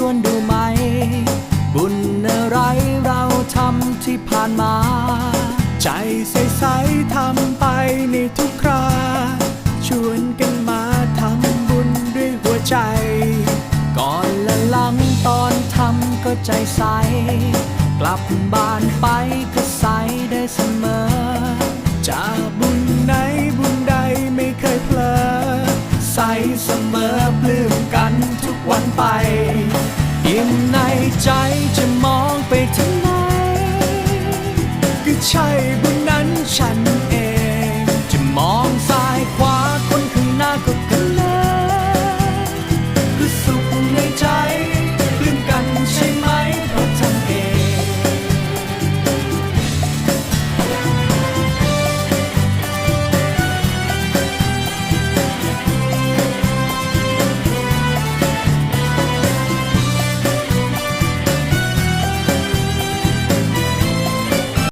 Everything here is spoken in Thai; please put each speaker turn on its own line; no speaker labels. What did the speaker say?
ชวนดูไหม บุญอะไรเราทำที่ผ่านมา ใจใสๆทำไปในทุกครา ชวนกันมาทำบุญด้วยหัวใจ ก่อนและหลังตอนทำก็ใจใส กลับบ้านไปก็ใสได้เสมอ จะบุญไหนบุญใดไม่เคยเพลอใสเสมอปลื้มกันทุกวันไป ยิ่งในใจจะมองไปทางไหนก็ใช่บุญ